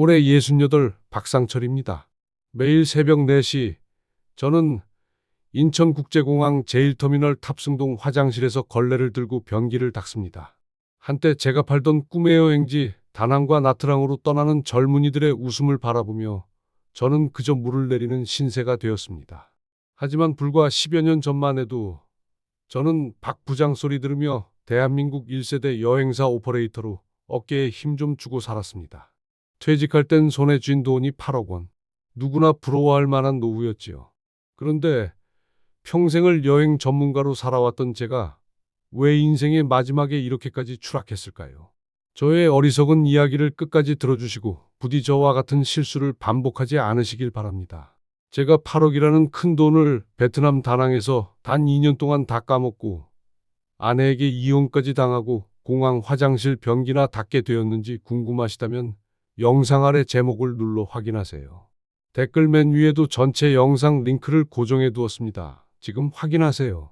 올해 68 박상철입니다. 매일 새벽 4시 저는 인천국제공항 제1터미널 탑승동 화장실에서 걸레를 들고 변기를 닦습니다. 한때 제가 팔던 꿈의 여행지 다낭과 나트랑으로 떠나는 젊은이들의 웃음을 바라보며 저는 그저 물을 내리는 신세가 되었습니다. 하지만 불과 10여 년 전만 해도 저는 박 부장 소리 들으며 대한민국 1세대 여행사 오퍼레이터로 어깨에 힘 좀 주고 살았습니다. 퇴직할 땐 손에 쥔 돈이 8억 원. 누구나 부러워할 만한 노후였지요. 그런데 평생을 여행 전문가로 살아왔던 제가 왜 인생의 마지막에 이렇게까지 추락했을까요? 저의 어리석은 이야기를 끝까지 들어주시고 부디 저와 같은 실수를 반복하지 않으시길 바랍니다. 제가 8억이라는 큰 돈을 베트남 다낭에서 단 2년 동안 다 까먹고 아내에게 이혼까지 당하고 공항 화장실 변기나 닦게 되었는지 궁금하시다면 영상 아래 제목을 눌러 확인하세요. 댓글 맨 위에도 전체 영상 링크를 고정해 두었습니다. 지금 확인하세요.